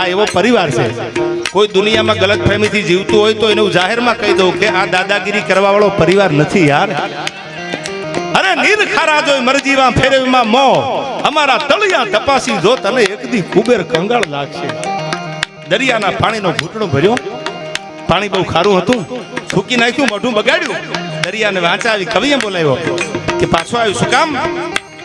આ એવો પરિવાર છે. કોઈ દુનિયામાં ગલત ફહેમીથી જીવતું હોય તો એનું જાહેરમાં કહી દઉં કે આ દાદાગીરી કરવા વાળો પરિવાર નથી યાર. અરે નીર ખારા જોઈ મરજીવા ફેરવીમાં મો. અમારા તળિયા તપાસી જો તને એકદી કુબેર કંગાળ લાગશે. દરિયાના પાણીનો ઘૂંટણો ભર્યો. પાણી બહુ ખારું હતું. ફૂકી નાખ્યું, મોઢું બગાડ્યું. દરિયાને વાંચાવી કવિએ બોલાવ્યો કે પાછો આવ્યું શું કામ?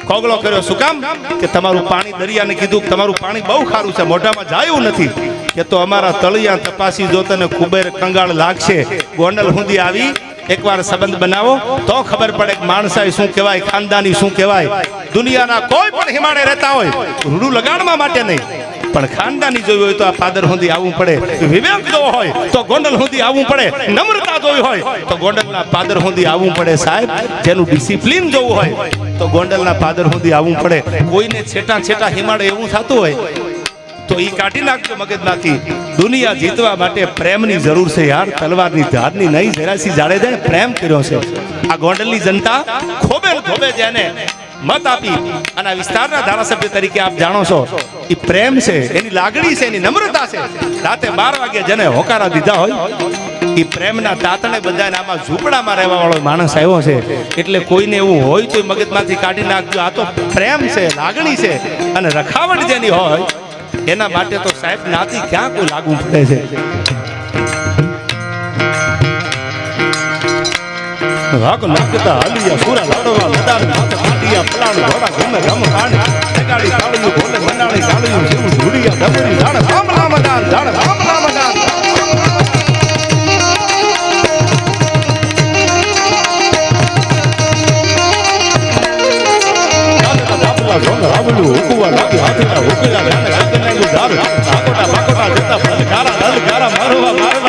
કોગળો કર્યો. શું કામ? કે તમારું પાણી દરિયાને કીધું તમારું પાણી બહુ ખારું છે, મોઢામાં જાયું નથી. કે તો અમારા તળિયા તપાસી જો તને કુબેર કંગાળ લાગશે. ગોંડલ સુધી આવી, એકવાર સંબંધ બનાવો. તો ખબર પડે કે માણસાઈ શું કહેવાય, ખાનદાની શું કહેવાય. દુનિયાના કોઈ પણ હિમાડે રહેતા હોય, રૂડું લગાડવા માટે નહીં. પણ ખાનદાની જોયું હોય તો આ પાદર સુધી આવવું પડે. વિવેક જોવો હોય તો ગોંડલ સુધી આવવું પડે. નમ્રતા જોઈ હોય તો ગોંડલના પાદર સુધી આવવું પડે સાહેબ. જેનું ડિસિપ્લિન જોવું હોય તો ગોંડલના પાદર સુધી આવવું પડે. કોઈને છેટા છેટા હિમાડે એવું થતું હોય તો એ કાઢી નાખજો મગજમાંથી. દુનિયા જીતવા માટે પ્રેમની જરૂર છે યાર. તલવારની ધારની નહીં. જરાસી જાડેજાએ પ્રેમ કર્યો છે. આ ગોંડલની જનતા ખોબે ખોબે જેને મત આપી અને આ વિસ્તારના ધારાસભ્ય તરીકે આપ જાણો છો એ પ્રેમ છે, એની લાગણી છે, એની નમ્રતા છે. રાતે બાર વાગે જેને હોકારા દીધા હોય, એ પ્રેમના તાતણે બધાને આમાં ઝૂંપડામાં રહેવા વાળો માણસ આવ્યો છે. એટલે કોઈને એવું હોય તો મગજમાંથી કાઢી નાખજો. આ તો પ્રેમ છે, લાગણી છે અને રખાવટ જેની હોય, એના માટે તો સાહેબ નાતી ક્યાં કોઈ લાગુ પડે છે? વાગ નાખતા હાલિયા સુરા લાડવા લડાર માટિયા પલાણ ઘોડા ગમે ગમ કાણ જગાડી કાળિયું ભોલે મંડાણી કાળિયું જેવું ધૂળિયા ડબરી જાણ રામ રામ દાન જાણ રામ રામ દાન રાવલું હુકવા મારવા મારવા.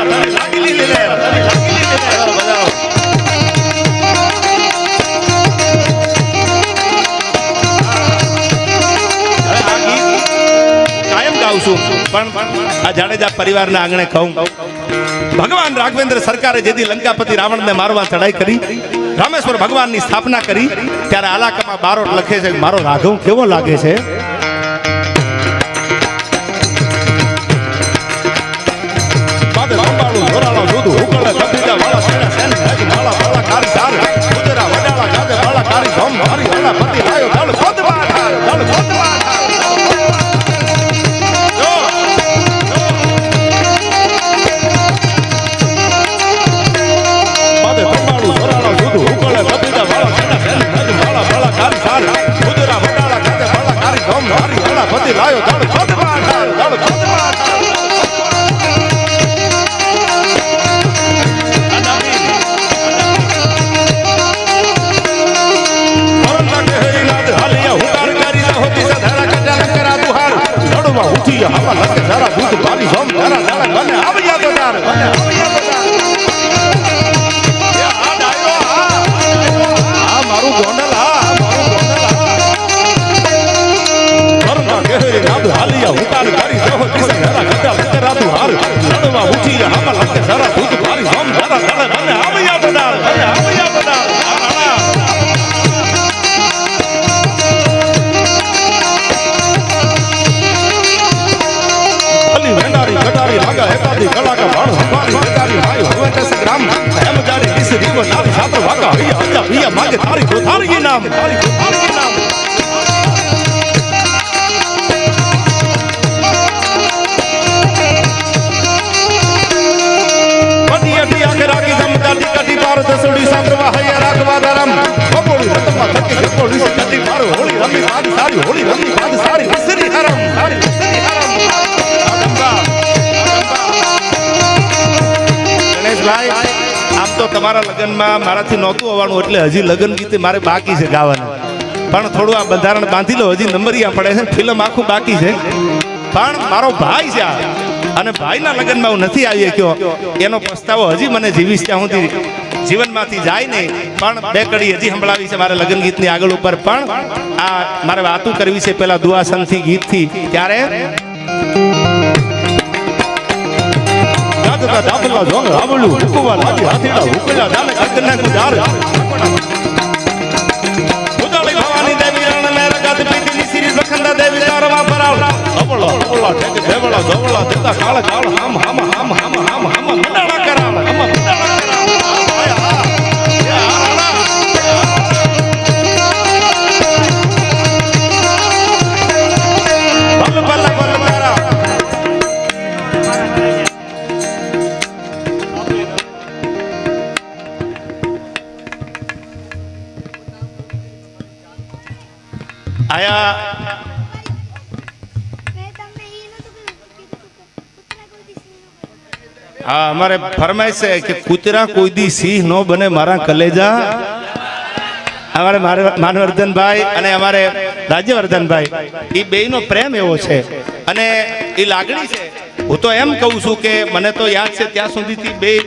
પણ આ જાડેજા પરિવારના આંગણે કહું. ભગવાન રાઘવેન્દ્ર સરકારે જેથી લંકાપતિ રાવણને મારવા ચડાઈ કરી રામેશ્વર ભગવાનની સ્થાપના કરી ત્યારે આલાકામાં બારોટ લખે છે મારો રાઘવ કેવો લાગે છે? માળા, લડવા ઉઠી કટારી લાગા એકાદી કલાક ભાણ હંભારી વેંડારી ભાઈ હવે દસ ગ્રામ એમ જારી કિસ રીવ નામ છાત્ર વાકા, હૈયા અજા હૈયા, માગે તારી ગોથારી નામ. તારી ગોથારી નામ. દસડી સાંભળવા, હૈયા, રાખવા ધરમ બપોળી રતમાં હોળી રમી સારી, હોળી રમી સારી હસરી હરમ સારી હસરી તમારા લગ્નમાં મારાથી નહોતું આવવાનું એટલે હજી લગ્ન ગીતે મારે બાકી છે ગાવાનું. પણ થોડું આ બંધારણ બાંધી લો, હજી નંબરિયા પડે છે, ફિલ્મ આખું બાકી છે. પણ મારો ભાઈ છે અને ભાઈના લગ્નમાં હું નથી આવી શક્યો. એનો પસ્તાવો હજી મને જીવીશ ત્યાં સુધી. જીવનમાંથી જાય નહીં, પણ બે કડી હજી સંભળાવી છે મારે લગ્ન ગીતની આગળ ઉપર. પણ આ મારે વાતું કરવી છે પેલા દુઆસનથી, ગીતથી. ત્યારે ગાજતા ડાબલા જોંગ રાવલું હુકવા લાગી હાથીડા હુકલા જાને અગ્ન ગુજાર ઉજાળી ભવાની દેવી દેતા કાળ કાળ હામ હામ હામ હામ હામ હામ હોય. હા, અમારે ફરમાઈશ છે કે કૂતરા કોઈ દી સિંહ નો બને મારા કલેજા. અમારે માર- માનવર્ધનભાઈ અને અમારે રાજ્યવર્ધનભાઈ એ બેયનો પ્રેમ એવો છે. અને એ લાગણી છે. હું તો એમ કહું છું કે મને તો યાદ છે ત્યાં સુધીથી બે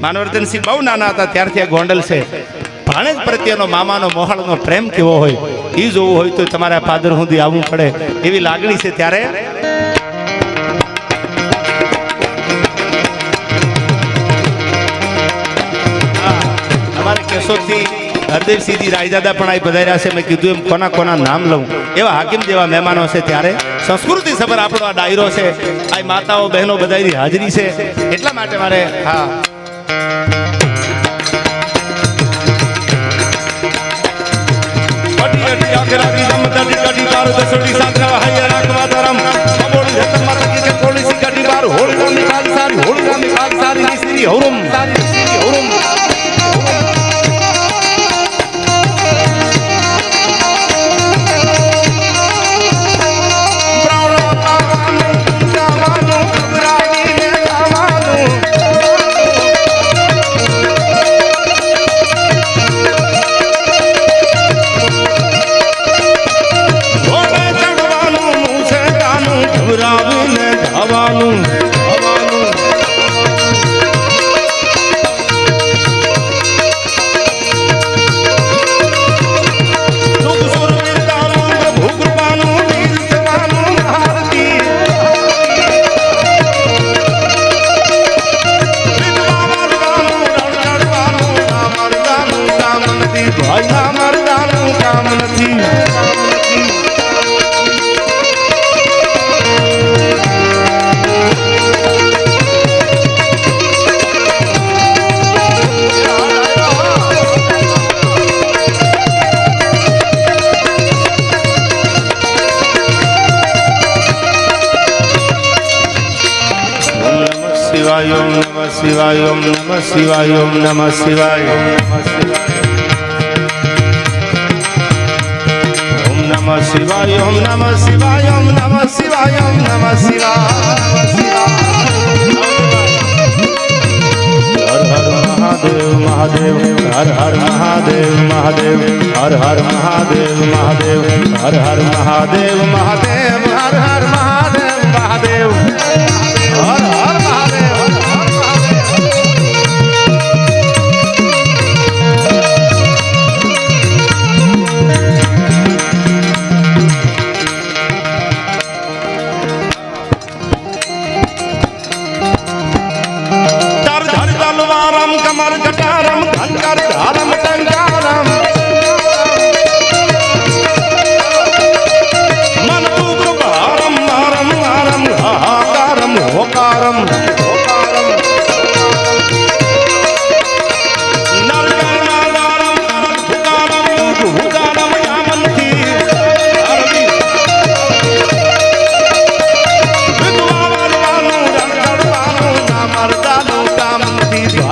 માનવર્ધનસિંહ બહુ નાના હતા, ત્યારથી આ ગોંડલ છે. ભાણેજ પ્રત્યેનો મામાનો મોહાળનો પ્રેમ કેવો હોય. એ જોવું હોય તો તમારે ફાધર સુધી આવવું પડે. એવી લાગણી છે ત્યારે. અમારે કેશોદથી હરદેવસિંહજી રાયદાદા પણ અહીં પધાર્યા છે. મેં કીધું એમ કોના કોના નામ લઉં. એવા હાકીમ જેવા મહેમાનો છે ત્યારે. સંસ્કૃતિ સભર આપણો ડાયરો છે. આ માતાઓ બહેનો બધાની હાજરી છે. એટલા માટે મારે, હા. કડી આકરા કી જમતડી કડી બાર દસડી સાધરા હૈયા રાખવા ધરમ. અબોડ જત માતા કી કોળી સી કડી બાર હોળ કોની બાગ સારી હોળ કામી બાગ સારી નિસ્ત્રી હોરમ સારી அவனும் શિવાય, ઓમ નમઃ શિવાય. ઓમ નમઃ શિવાય, ઓમ નમઃ શિવાય, ઓમ નમઃ શિવાય, ઓમ નમઃ શિવાય. હર હર મહાદેવ મહાદેવ, હર હર મહાદેવ મહાદેવ, હર હર મહાદેવ મહાદેવ, હર હર મહાદેવ મહાદેવ. cantar.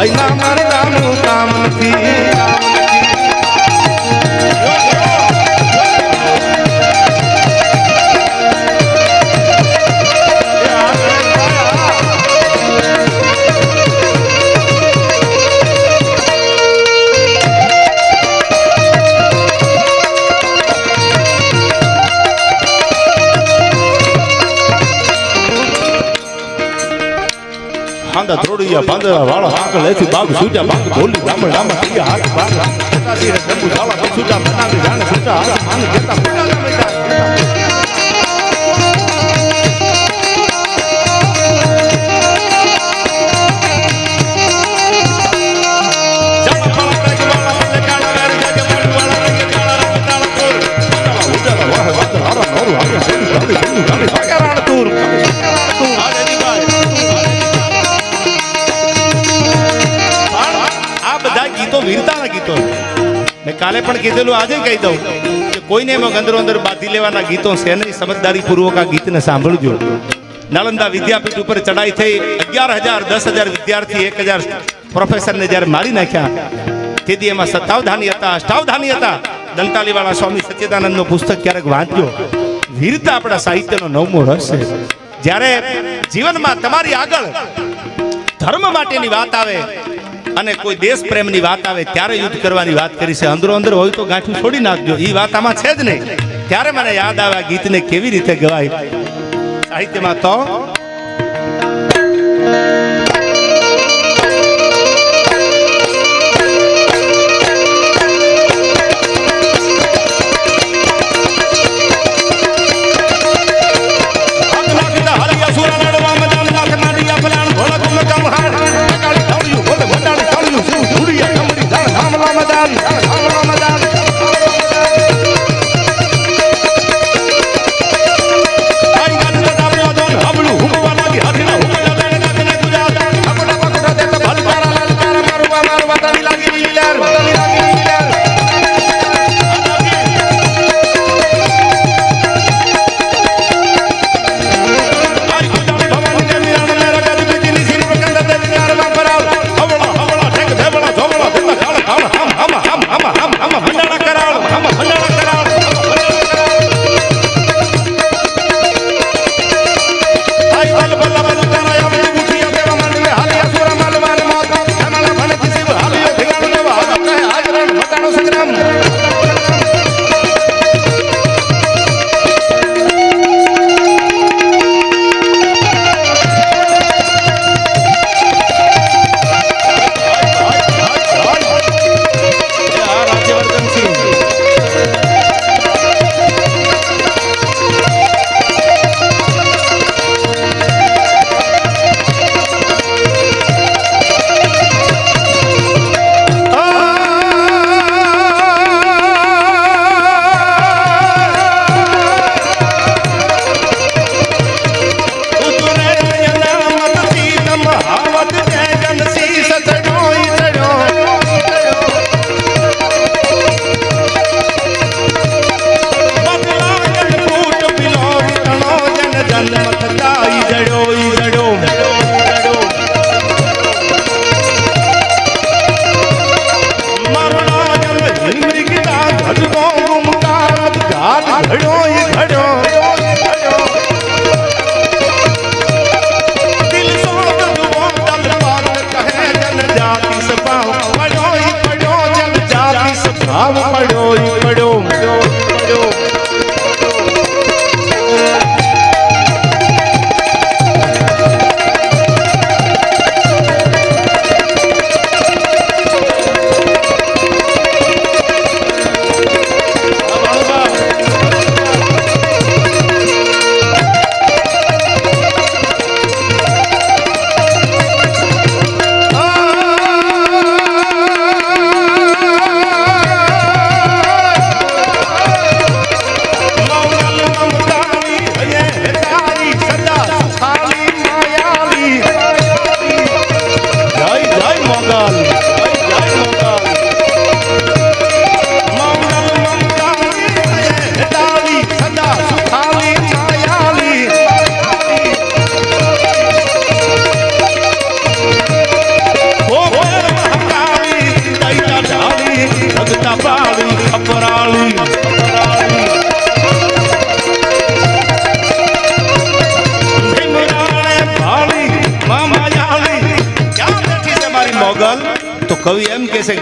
એના મારે રામનું કામ નથી. બોલિયા પાંદડા વાળા હાંક લેથી બાગ સૂજા બાગ બોલી ડામણ ડામણ હાથ બાગ કાલે પણ કીધેલું આજે કહી દઉં કોઈને એમાં અંદરો અંદર બાંધી લેવાના ગીતો છે નહીં. સમજદારી પૂર્વક આ ગીતને સાંભળજો. નાલંદા વિદ્યાપીઠ ઉપર ચડાઈ થઈ અગિયાર હજાર, દસ હજાર વિદ્યાર્થી એક હજાર પ્રોફેસરને જ્યારે મારી નાખ્યા, તેથી એમાં સત્તાવધાની હતા, અષ્ટાવધાની હતા. દંતાલીવાળા સ્વામી સચ્ચિદાનંદનું પુસ્તક ક્યારેક વાંચજો વીરતા આપણા સાહિત્યનો નવમો રસ છે. જ્યારે જીવનમાં તમારી આગળ ધર્મ માટેની વાત આવે અને કોઈ દેશ પ્રેમની વાત આવે, ત્યારે યુદ્ધ કરવાની વાત કરી છે. અંદરો અંદર હોય તો ગાંઠું છોડી નાખજો. એ વાત આમાં છે જ નહીં. ત્યારે મને યાદ આવે ગીતને કેવી રીતે ગવાય. સાહિત્યમાં તો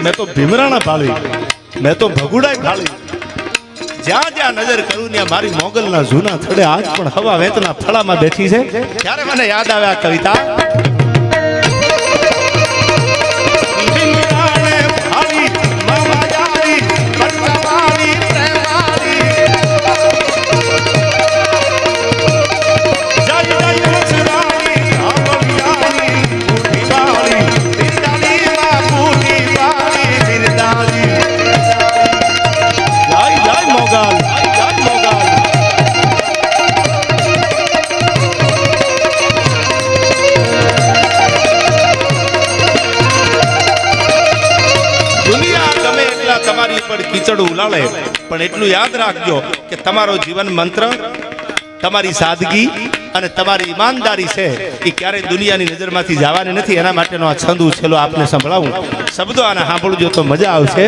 મેં તો ભીમરાણા ભાળી, મેં તો ભગુડાય ભાળી. જ્યાં જ્યાં નજર કરું, ત્યાં મારી મોગલના જૂના થડે આજ પણ હવા વેતના થળામાં બેઠી છે. ત્યારે મને યાદ આવે આ કવિતા. કીચડ ઉલાળે પણ એટલું યાદ રાખજો કે તમારો જીવન મંત્ર, તમારી સાદગી અને તમારી ઈમાનદારી છે એ ક્યારેય દુનિયાની નજરમાંથી જવાની નથી. એના માટેનો આ છંદ ઉછેલો આપને સંભળાવું. શબ્દો આને સાંભળજો તો મજા આવશે.